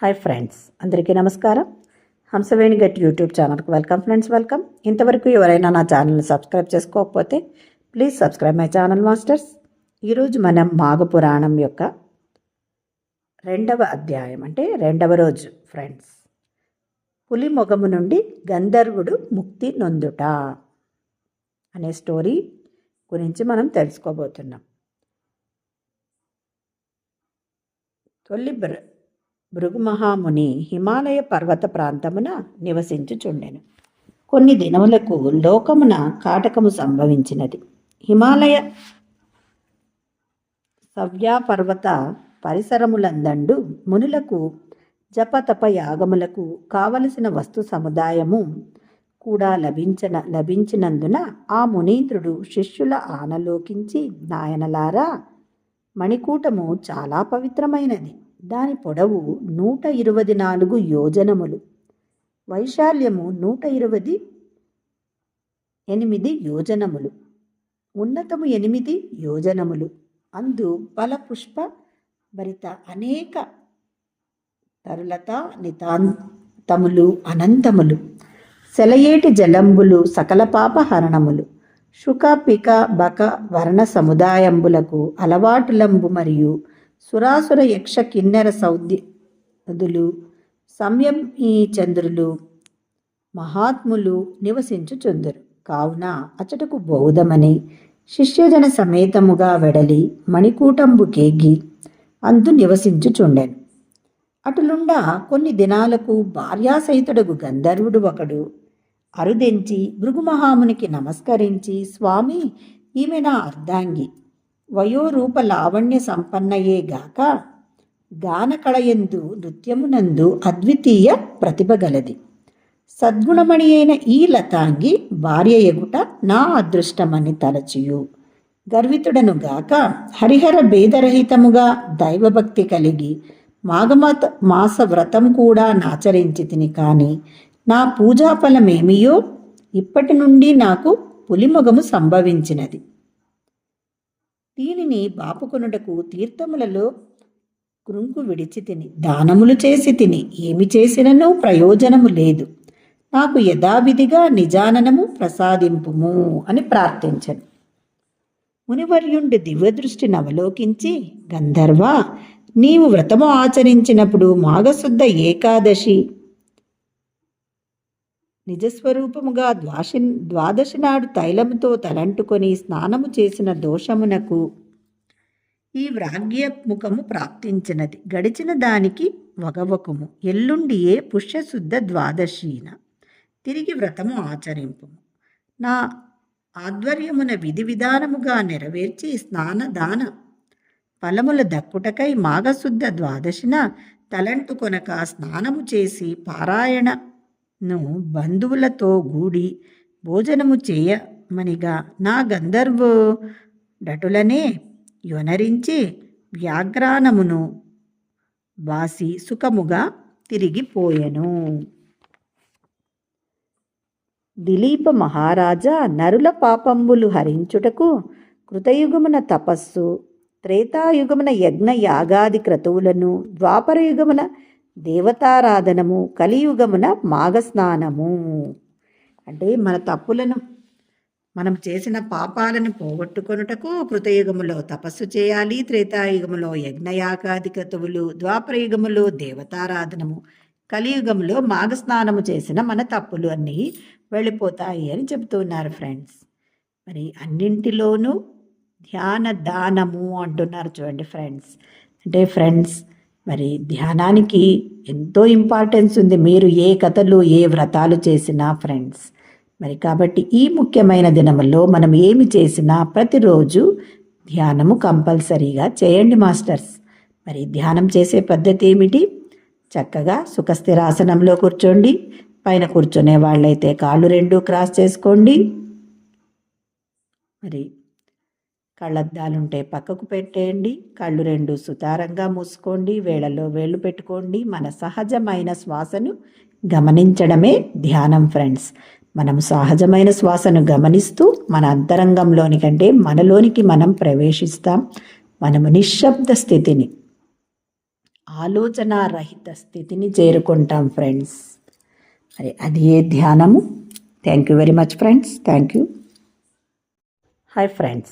Hi friends అందరికీ నమస్కారం. హంసవేణి గట్ యూట్యూబ్ ఛానల్కి వెల్కమ్ ఫ్రెండ్స్ వెల్కమ్. ఇంతవరకు ఎవరైనా నా ఛానల్ని సబ్స్క్రైబ్ చేసుకోకపోతే please subscribe my channel masters. ఈరోజు మనం మాఘ పురాణం యొక్క రెండవ అధ్యాయం అంటే రెండవ రోజు ఫ్రెండ్స్. పులి మొగము నుండి గంధర్వుడు ముక్తి నొందుట అనే స్టోరీ గురించి మనం తెలుసుకోబోతున్నాం. తొలి భృగుమహాముని హిమాలయ పర్వత ప్రాంతమున నివసించుచుండెను. కొన్ని దినములకు లోకమున కాటకము సంభవించినది. హిమాలయ సవ్యాపర్వత పరిసరములందండు మునులకు జపతప యాగములకు కావలసిన వస్తు సముదాయము కూడా లభించిన లభించినందున ఆ మునీంద్రుడు శిష్యుల ఆనలోకించి నాయనలారా మణికూటము చాలా పవిత్రమైనది. దాని పొడవు నూట ఇరవై నాలుగు యోజనములు. వైశాల్యము నూట ఇరవై ఎనిమిది యోజనములు. ఉన్నతము ఎనిమిది యోజనములు. అందు బల పుష్ప భరిత అనేక తరులత నితాంతములు అనంతములు. సెలయేటి జలంబులు సకల పాపహరణములు. శుక పిక బక వర్ణ సముదాయంబులకు అలవాటులంబు మరియు సురాసుర యక్ష కిన్నెర సౌద్యులు సంయమీ ఈ చంద్రులు మహాత్ములు నివసించుచుందరు కావున అచటకు బౌద్ధమని శిష్యజన సమేతముగా వెడలి మణికూటంబు కేగి అందు నివసించుచుండెను అటులుండా కొన్ని దినాలకు భార్యాసహితుడగు గంధర్వుడు ఒకడు అరుదెంచి భృగుమహామునికి నమస్కరించి స్వామి ఈమె నా అర్ధాంగి. వయోరూప లావణ్య సంపన్నయే గాక గానకళయందు నృత్యమునందు అద్వితీయ ప్రతిభ గలది. సద్గుణమణి అయిన ఈ లతాంగి భార్య ఎగుట నా అదృష్టమని తలచియు. గర్వితుడను గాక హరిహర భేదరహితముగా దైవభక్తి కలిగి మాఘమత మాస వ్రతం కూడా నాచరించి తిని కానీ నా పూజాఫలమేమియో ఇప్పటి నుండి నాకు పులిమొగము సంభవించినది. దీనిని బాపుకొనుటకు తీర్థములలో కృంకు విడిచి తిని దానములు చేసి తిని ఏమి చేసినను ప్రయోజనము లేదు. నాకు యథావిధిగా నిజాననము ప్రసాదింపుము అని ప్రార్థించను. మునివర్యుండి దివ్యదృష్టిని అవలోకించి గంధర్వ నీవు వ్రతము ఆచరించినప్పుడు మాఘశుద్ధ ఏకాదశి నిజస్వరూపముగా ద్వాషి ద్వాదశి నాడు తైలముతో తలంటుకొని స్నానము చేసిన దోషమునకు ఈ వ్రాగ్యముఖము ప్రాప్తించినది. గడిచిన దానికి వగవకుము. ఎల్లుండియే పుష్యశుద్ధ ద్వాదశీన. తిరిగి వ్రతము ఆచరింపుము. నా ఆధ్వర్యమున విధి విధానముగా నెరవేర్చి స్నాన దాన ఫలముల దక్కుటకై మాఘశుద్ధ ద్వాదశిన తలంటు కొనక స్నానము చేసి పారాయణ నువ్వు బంధువులతో గూడి భోజనము చేయమనిగా నా గంధర్వు డటులనే యొనరించి వ్యాఘ్రానమును వాసి సుఖముగా తిరిగిపోయెను. దిలీప మహారాజా నరుల పాపంబులు హరించుటకు కృతయుగమున తపస్సు త్రేతాయుగమున యజ్ఞ యాగాది క్రతువులను ద్వాపరయుగమున దేవతారాధనము కలియుగమున మాఘస్నానము. అంటే మన తప్పులను మనం చేసిన పాపాలను పోగొట్టుకొనుటకు కృతయుగములో తపస్సు చేయాలి. త్రేతాయుగములో యజ్ఞయాగాది క్రతువులు ద్వాపరయుగములో దేవతారాధనము కలియుగంలో మాఘస్నానము చేసిన మన తప్పులు అన్నీ వెళ్ళిపోతాయి అని చెబుతున్నారు ఫ్రెండ్స్. మరి అన్నింటిలోనూ ధ్యాన దానము అంటున్నారు చూడండి ఫ్రెండ్స్. అంటే ఫ్రెండ్స్ మరి ధ్యానానికి ఎంతో ఇంపార్టెన్స్ ఉంది. మీరు ఏ కథలు ఏ వ్రతాలు చేసినా ఫ్రెండ్స్ మరి కాబట్టి ఈ ముఖ్యమైన దినములో మనం ఏమి చేసినా ప్రతిరోజు ధ్యానము కంపల్సరీగా చేయండి మాస్టర్స్. మరి ధ్యానం చేసే పద్ధతి ఏమిటి? చక్కగా సుఖస్థిరాసనంలో కూర్చోండి. పైన కూర్చునే వాళ్ళైతే కాళ్ళు రెండు క్రాస్ చేసుకోండి. మరి కళ్ళద్దాలుంటే పక్కకు పెట్టేయండి కళ్ళు రెండు సుతారంగా మూసుకోండి వేళల్లో వేళ్ళు పెట్టుకోండి మన సహజమైన శ్వాసను గమనించడమే ధ్యానం ఫ్రెండ్స్. మనం సహజమైన శ్వాసను గమనిస్తూ మన అంతరంగంలోని కంటే మనలోనికి మనం ప్రవేశిస్తాం. మనము నిశ్శబ్ద స్థితిని ఆలోచన రహిత స్థితిని చేరుకుంటాం ఫ్రెండ్స్. మరి అది ఏ ధ్యానము? Thank you very much friends thank you hi friends